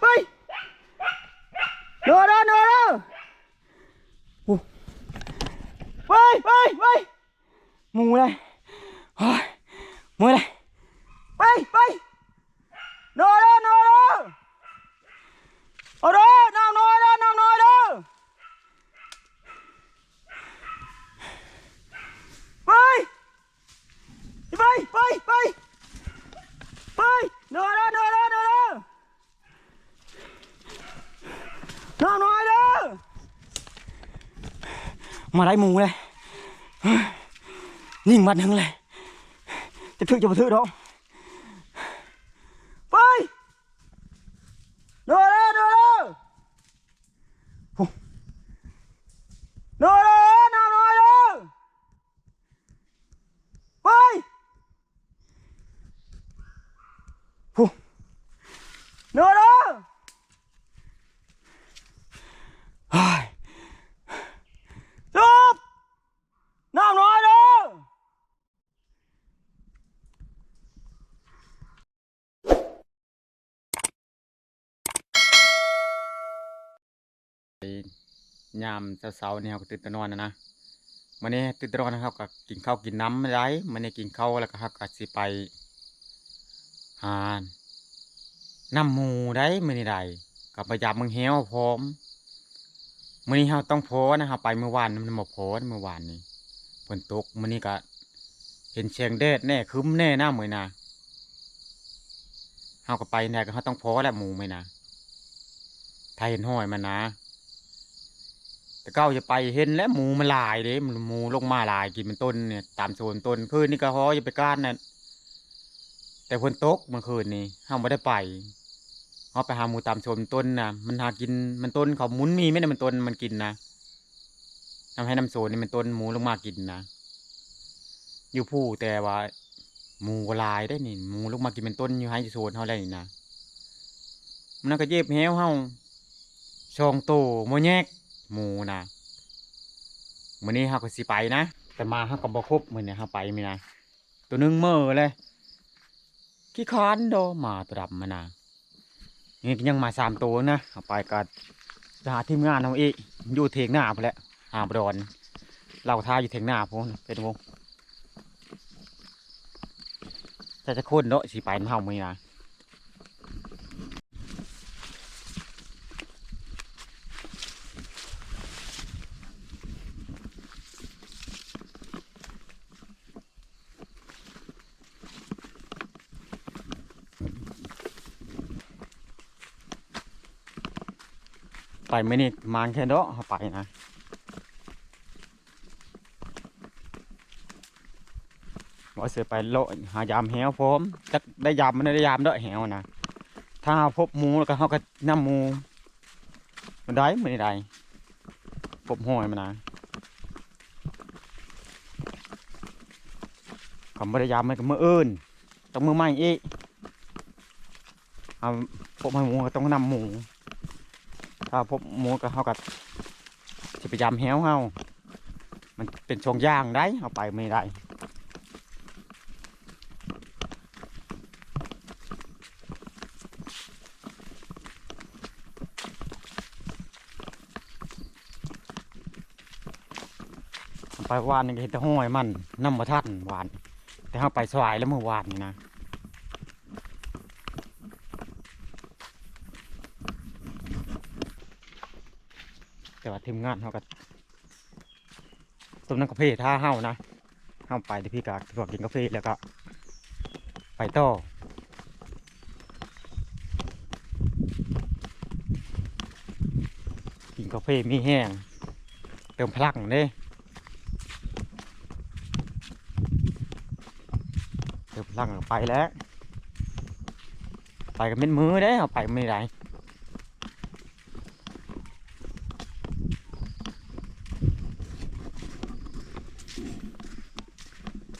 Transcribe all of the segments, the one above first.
ไปเดินเดินเดินเดินโอ้ไปไปไปหมูเลยเฮ้ยหมูเลยไปไป เดินเดินเดินเดินเอาเดินนั่งหน่อยเดินนั่งห จะถือจะมาถือดอกไปเด้อเด้อเด้อเด้อโอ้เด้อเด้อน้องน้อยเด้อไปโอ้เด้อเด้อเฮ้ยจบน้ำน้อยเด้อยามเช้าๆเนี่ยก็ตื่นแตนอนนะนะมื้อนี้ตื่นแตนอนนะครับก็กินข้าวกินน้ำไม่ได้มื้อนี้กินข้าวแล้วก็ครับก็สิไปหาน้ำหมูได้มื้อนี้ได้ก็ไปจับมึงเหี่ยวพร้อม มื้อนี้เฮาต้องโพสนะครับไปเมื่อวานมันบ่โพสเมื่อวานนี้ฝนตกมื้อนี้ก็เห็นแสงแดดแน่คึ้มแน่หน้ามื้อนะเฮาก็ไปแน่ก็เฮาต้องโพสแหละหมูมื้อนะถ้าเห็นห้อยมันนะ แต่เก้าจะไปเห็นแล้วหมูมันลายเด้มันหมูลงมาลายกินเป็นต้นเนี่ยตามโซนต้นคืนนี่ก็ฮออย่าไปก้านนั่นแต่ฝนตกเมื่อคืนนี้ห้าไม่ได้ไป เขาไปหาหมูตามโซนต้นนะมันหากินมันต้นเขาหมุนมีไม่ได้มันต้นมันกินนะทำให้น้ำโซนนี่มันต้นหมูลงมากินนะอยู่ผู้แต่ว่าหมูลายได้นี่หมูลงมากินเป็นต้นอยู่ให้โซนเขาได้นี่นะมันก็เย็บแฮวเฮาช่องโตโมแยกหมูนะมื้อนี้เฮาก็สิไปนะแต่มาเฮาก็บ่ครบมื้อนี้เฮาไปมีนะตัวหนึงเมื่อเลยขี้คานโดมาตัวดำมานะ นี่ยังมาสามตัวนะเอาไปกัดจะหาทีมงานเอาอีกอยู่เถียงหน้าไปแล้วหาบดอนเราทาอยู่เถียงหน้าพุ่นเป็นวงจะจะคนเนาะสีไปนำเฮาไหร่นะ ไปไม่นี่มานแค่เดาะไปนะว่าเสือไปโลหายามแหวพร้อมจักได้ยามมันได้ยามเด้อแหวนะถ้าพบหมูแล้วก็เขาก็นำหมูมันได้ไม่ได้พบห้อยมันนะคำว่ได้ยามมันก็มืออื่นต้องมือใหม่อีกพบให้หมูก็ต้องนำหมู ถ้าพบหมูก็เฮากับจะไปยำแห้วเฮามันเป็นช่วงย่างได้เอาไปไม่ได้ไปวานนี่ก็เห็นแต่ห้อยมันน้ำมาทัดวาน แต่เฮาไปสวายแล้วเมื่อวานนี่นะ แต่ว่า ทีมงานเขาก็ต้มน้ำกาแฟท่าเฮานะเฮาไปที่พี่กากที่บอกกินกาแฟแล้วก็ ไปต่อกินกาแฟมีแห้งเติมพลังเด้เติมพลังไปแล้ว ไปกันเป็นมือเด้เอาไปไม่ได้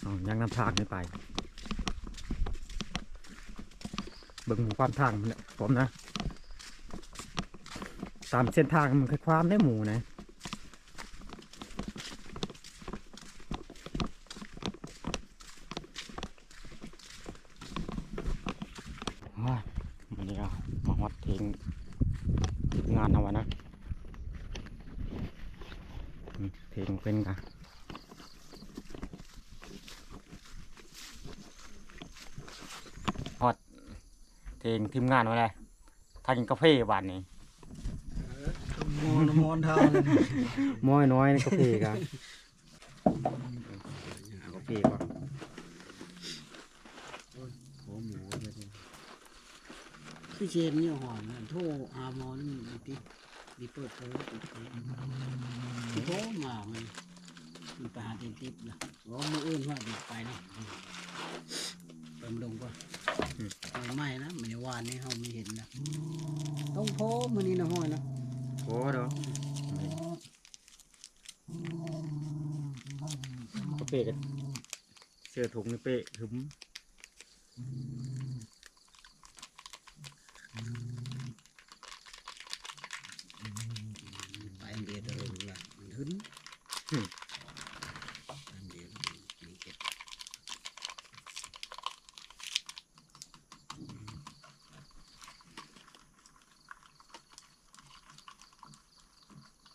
เอายังนำ ทางนี้ไป เบิ่งความทางมันเนี่ยผมนะ ตามเส้นทางมันคือความได้หมูนะวันนี่ก็มาฮอดเทงงานเอาวะนะอืมเพลงเป็นกะฮอด เพลงทีมงานมาเลยทานกินกาแฟวันนี้มอนมอนเท่าเลยม้อยน้อยนี่กาแฟกะกาแฟก่อนโอ้หมูเลยคือเชนเนี่ยหอมนะโทรหาหมอนี่มันติดมีเปิดเผยเปิดเผยโทรมามันมันไปหาเต็มทิปนะว่ามืออื่นว่าเด็กไปเนาะเติมลงก่อนไฟไหม้ นะมันวานนี้เขาไม่เห็นนะต้องโพมือนี้นะห้อยนะโอ้เด้อก็เปะกันเสื้อถุงนี่เปะถึม ไปเดียวเลยละมันหึนอันเดียวกินเก็บ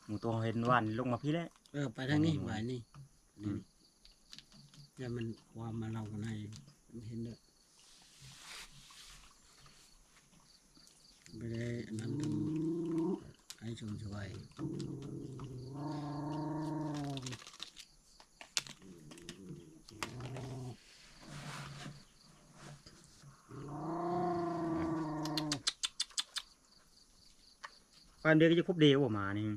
หมู ตัวเห็นวันลงมาพี่แล้ว เออไปทางนี้ไปนี่อืมจะมันความมาเรากันในมันเห็นด้วยไม่ได้อันนั้นทำให้ชมสบายวันเดียวก็จะครบเดียวออกมานี่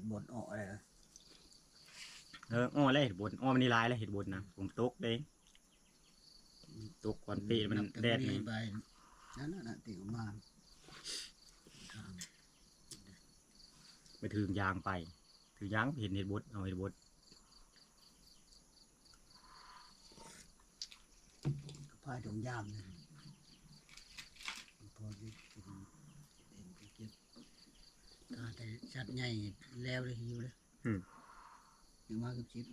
เห็นบทออกอะไรนะเอออ้อแล้วเห็ดบนอ้อมันนี่ลายแล้วเห็ดบนนะผมตกเด้ตกก่อนเปะมันแดดนี่ไปนั่นน่ะติวมาทางไปถึงยางไปถึงยางเห็นเห็ดบดเอาเห็ดบดก็พายตรงย่ามเลยพอจะกินเห็นไปเก็บ ตาแต่ชัดใหญ่แล้วเลยหิวเลยถึงมากับชิป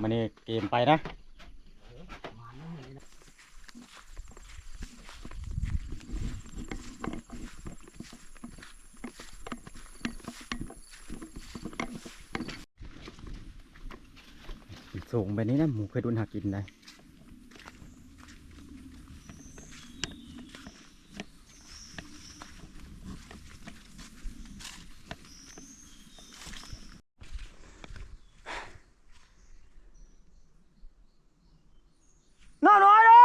มันนี่เกมไปนะมาแล้วเลยนะส่งไปนี้นะหมูเคยโดนหักกินได้น้อยน้อยเด้อ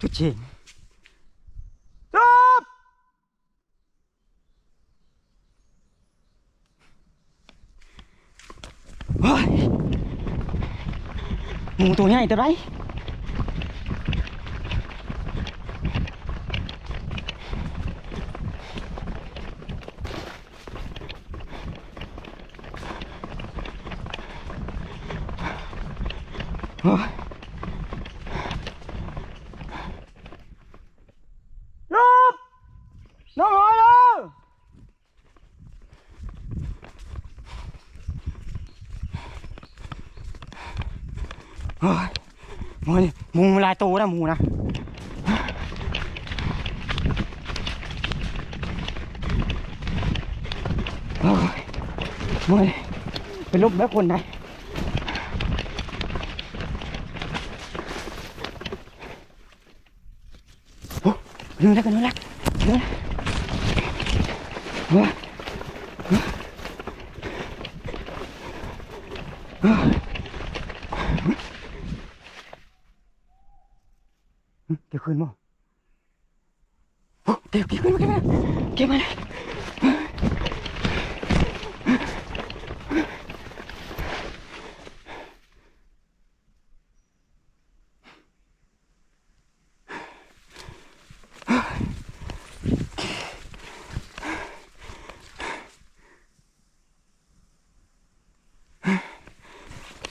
จุดเชงจบเฮ้ยหมูตัวใหญ่ตัวไรเฮ้ยลบน้องน้อยเลยเฮ้ยห มูนี่มูลายโตนะมูนะมูนี่เป็นรูปแบบคนไหนโอ้ยนึกแล้วกันนึกแล้วนึกแล้วเฮ้ยเฮ้ยเฮ้ย เก็บ คืนมั้งโอ้เก็บเก็บคืนมาเก็บมาเก็บมาเลย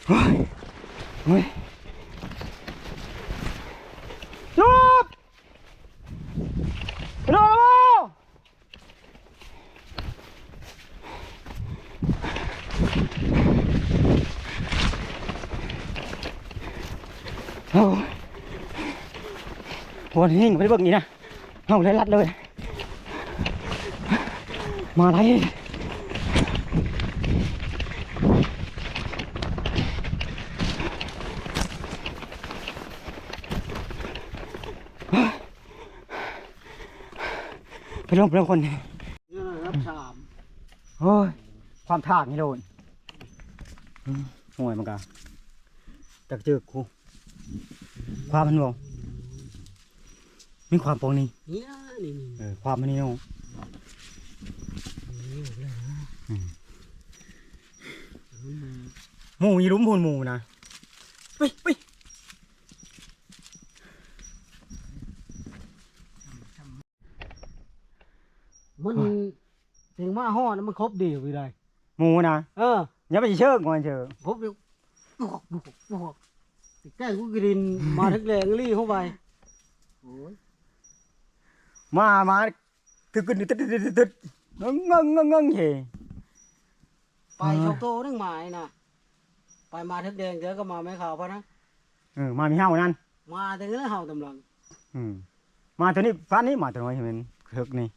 เฮ้ยเฮ้ยลูกลูกโอ้ย วันนี้ไม่ได้เบิกนี้นะเอาเลยรัดเลย มาอะไรไปลงไปลงคนนี่นะครับสามโอ้ย ความทากนี่โดนอืมห่วยมันกะจักเจอกูความมันบ่ มีความปองนี่นี่นะนี่นี่เออความมันนี่เนาะนี่เลยนะหมูยีรุ้มพูนหมูนะไปไปมันถึงมาห่อดมันครบดีอยู่เลยหมูนะเอออย่าไปเชิงมันเชิงครบอยู่บวกบวกบวกแก้กูกรินมาทึกแรงรี่เข้าไปโอ้ย มามาตึกตึกตึกตึกตึกตึกงงงงงงเฮไปชกโตนึงหมายนะไปมาทึกแดงเดี๋ยวก็มาไม่ข่าวพะนะเออมามีเห่านั่นมาแต่เงี้ยเห่าตำลังอืมมาตัวนี้ฟ้านี้มาตัวน้อยเห็นมันคึกนี่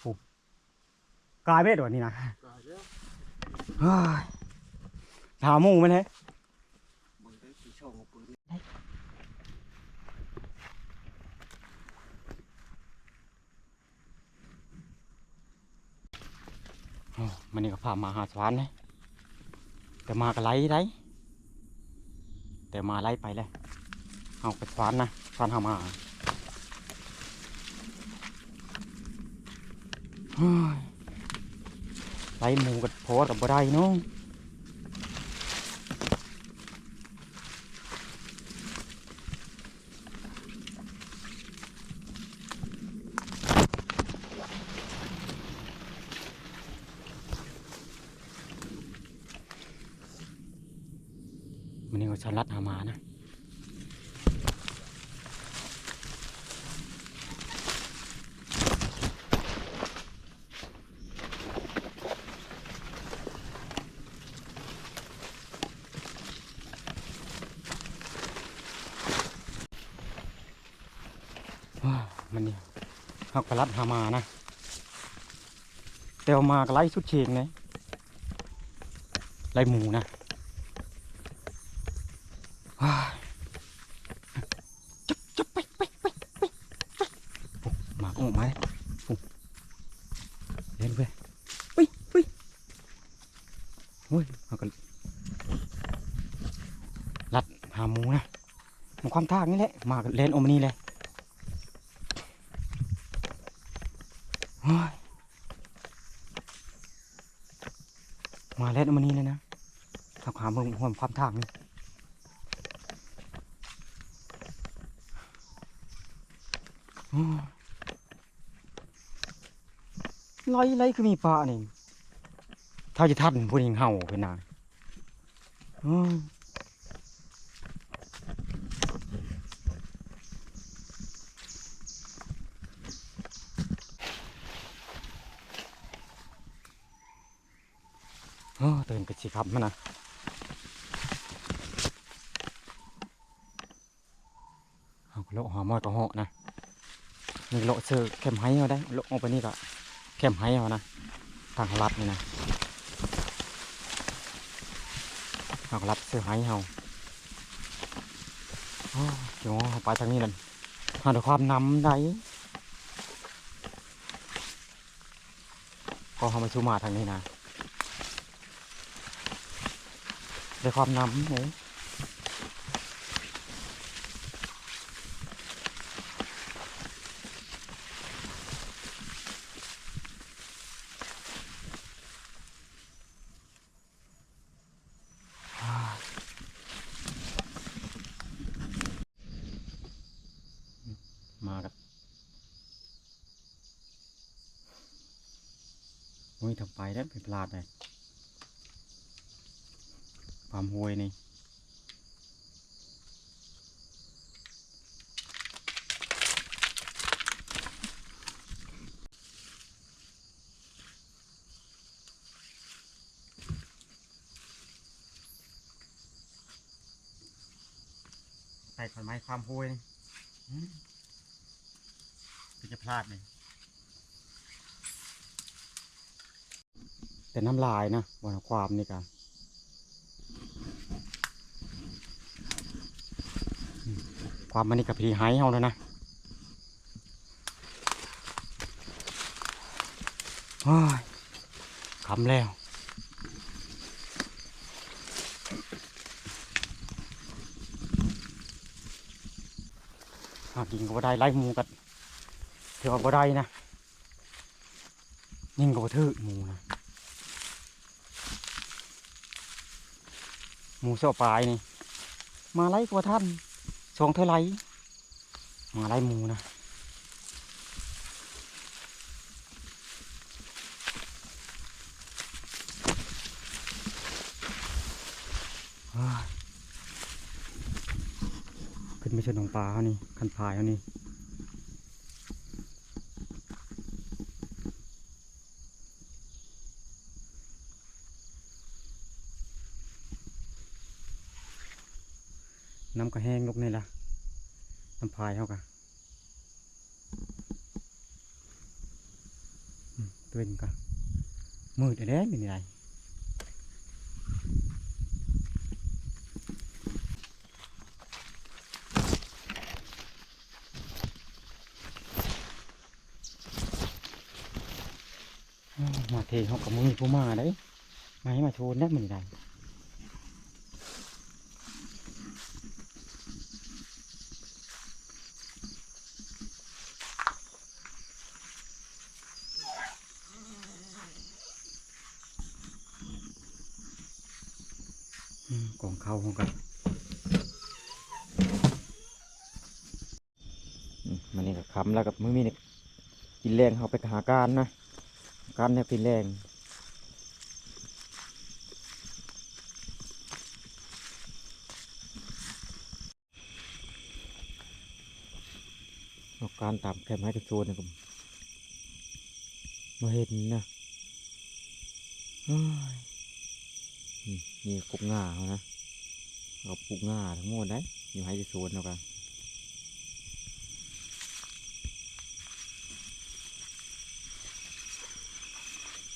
โอ้กลายเบ็ดวันนี้นะเฮ้ยถามหมูมันเลย มันนี่ก็พามาหาสวรรค์เลยแต่มาก็ไล่ไรแต่มาไล่ไปเลยเอาไปสวรรค์นะสวรรค์หามาไล่หมูกับโพกับบ่ได้น้องันนี่ก็ชันรัดหามานะว้ามันนี่หักปรัดหามานะแต่เอามาก็ไล่สุดเชงเลยไล่หมูนะ ว้ายจุ๊บจุ๊บไปไปไปไปไปโอ้หมาก็ออกมาเลยโอ้เล่นไปไปไป โอ้ยเอากันรัดหาหมูนะมันความทากนี่แหละ มากันเลนออมานี่เลยมาเล่นออมานี่เลยนะถ้าหามึงห่วความทากนี่อืมไล่ไล่คือมีปลานี่ ถ้าจะทัดพวกนี้เห่าเป็นนางอืมโอ้เตือนไปสิครับมันนะเอาโลหอมอดก็หาะนะนี่โลเสือเข้มไห้เอาได้โลออกไปนี่ก็เข้มไห้เอานะ ทางลัดนี่นะ ทากลับเสือไห้เอาโอ้เดี๋ยวไปทางนี้นั่นหาดความน้ำได้ก็เขามาชูมาทางนี้นะด้ความน้ำเนี่ย ทำไปได้เป็นพลาดเลยความห้วยนี่ใส่ขอนไม้ความห้วยนี่อืมก็จะพลาดเลย แต่น้ำลายนะวันความนี่กันความมันนี่กับพีไฮเฮาแล้วนะโอ้ยคำแล้วหากินก็บ่ได้ไล่หมูกันเถือว่าบ่ได้นะยิ่งก็บ่ถือหมูนะ มูเสาปลายนี่ มาไล่กว่าท่านสองเท่าไรมาไล่หมูนะขึ้นไม่ใช่น้องปลาเขานี่คันพายเขานี่ำก็แห้งลกนี่ละน้ำพายเขากะตัวนี้กะมืดแด้เป็นไงมาเทเขากับมือผู้มาได้ไม้มาโชว์ได้มันได้ อืมกล่องเข้าห้องกันอืมมันนี่ กับมือมีเนี่ยกินแรงเขาไปหาการนะการเนี่ยกินแรงเอาการตามแคมให้กระโจนนะผมมาเห็นนะนี่นี่กุกง่าเขานะเอากุกง่าทั้งหมดได้อยู่ให้จะโซนเอากัน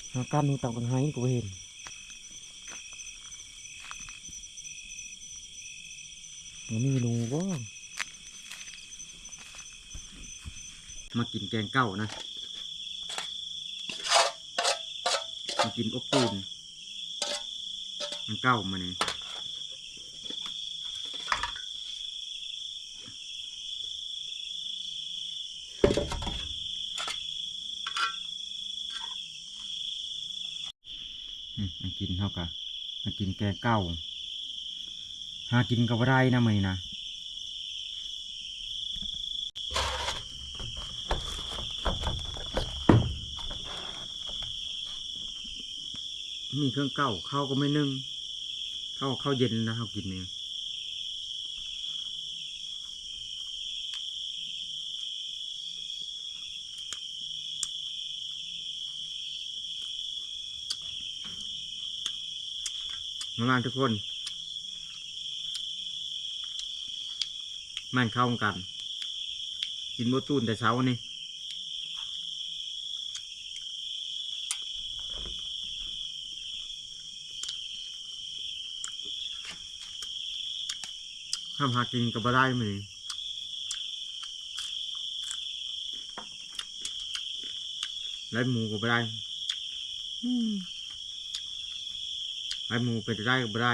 หา การนูตามกันให้กูเห็นมันมีหนูบ่มากินแกงเก้านะ มากินอบปูนมันเก้ามาเนี่ยอืมมัน กินเท่ากินแกงเก้าหากินกับไรนะมือนะมีเครื่องเก้าข้าวก็ไม่นึ่งข้าวข้าวเย็นนะเขากินเนี่ย มามาทุกคน มันเข้ากัน กินโมตูนแต่เช้านี่ห้ามหากินกับบ่ได้มือไล่หมูกับบ่ได้ อืม ให้มูเป็นไรกับได้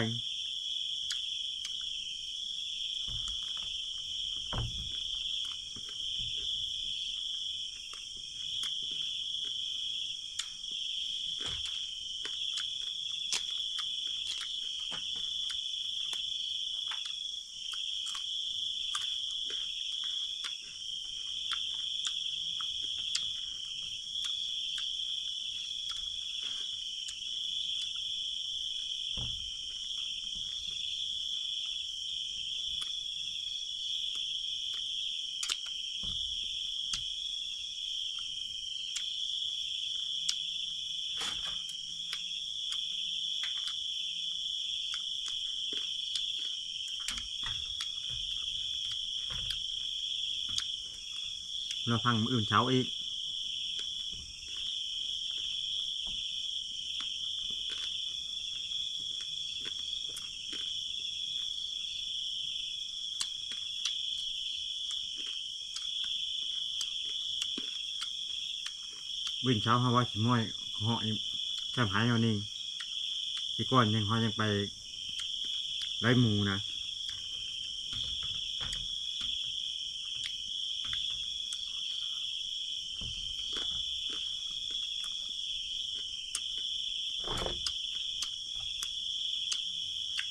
เราฟังมืออื่นเช้าอีกมื้ออื่นเช้าเฮาว่าสิม้อยเหาะแค่หายเอานี่สิก่อนยังเฮายังไปไล่หมูนะ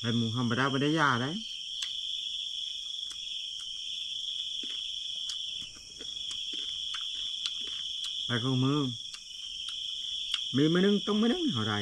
ไอ้หมูธรรมดาไม่ได้ยาได้ไปเข้ามือมีมือนึงต้องมือนึงเท่าไร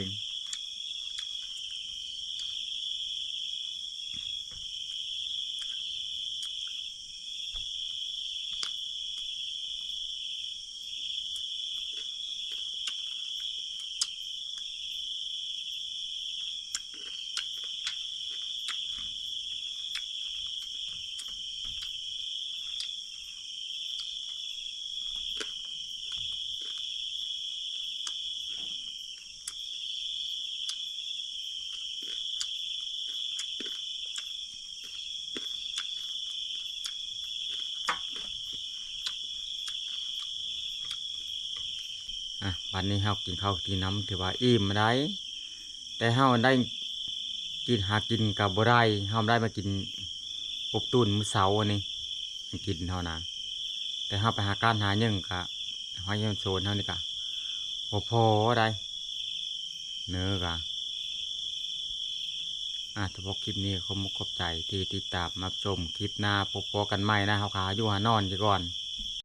วันนี้เฮากินข้าวกินน้ำถือว่าอิ่มได้แต่เฮาได้กินหากินกับบ่ได้เฮาได้มากินอบตุนมื้อเช้าอันนี้กินเท่านั้นแต่เฮาไปหาการหาหยังกะหอยนโซนเฮานี่กะบ่พอได้เนื้อกะอะถ้าพอคลิปนี้ขอมกขอบใจที่ติดตามรับชมคลิปหน้าพบกันใหม่นะเฮาขาอยู่หานอนอยู่ก่อน